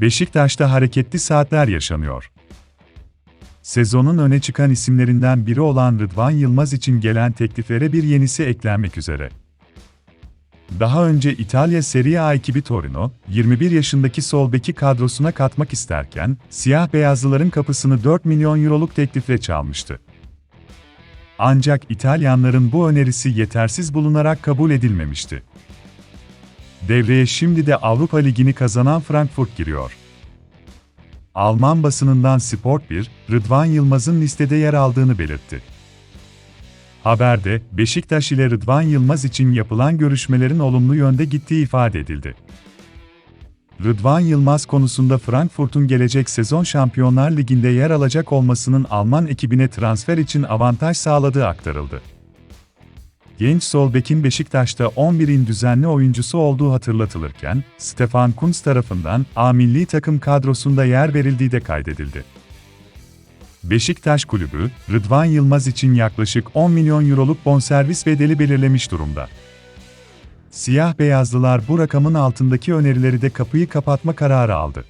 Beşiktaş'ta hareketli saatler yaşanıyor. Sezonun öne çıkan isimlerinden biri olan Rıdvan Yılmaz için gelen tekliflere bir yenisi eklenmek üzere. Daha önce İtalya Serie A ekibi Torino, 21 yaşındaki sol beki kadrosuna katmak isterken, siyah beyazlıların kapısını 4 milyon euroluk teklifle çalmıştı. Ancak İtalyanların bu önerisi yetersiz bulunarak kabul edilmemişti. Devreye şimdi de Avrupa Ligi'ni kazanan Frankfurt giriyor. Alman basınından Sport 1, Rıdvan Yılmaz'ın listede yer aldığını belirtti. Haberde, Beşiktaş ile Rıdvan Yılmaz için yapılan görüşmelerin olumlu yönde gittiği ifade edildi. Rıdvan Yılmaz konusunda Frankfurt'un gelecek sezon Şampiyonlar Ligi'nde yer alacak olmasının Alman ekibine transfer için avantaj sağladığı aktarıldı. Genç sol bekin Beşiktaş'ta 11'in düzenli oyuncusu olduğu hatırlatılırken, Stefan Kuntz tarafından A milli takım kadrosunda yer verildiği de kaydedildi. Beşiktaş Kulübü, Rıdvan Yılmaz için yaklaşık 10 milyon euroluk bonservis bedeli belirlemiş durumda. Siyah beyazlılar bu rakamın altındaki önerileri de kapıyı kapatma kararı aldı.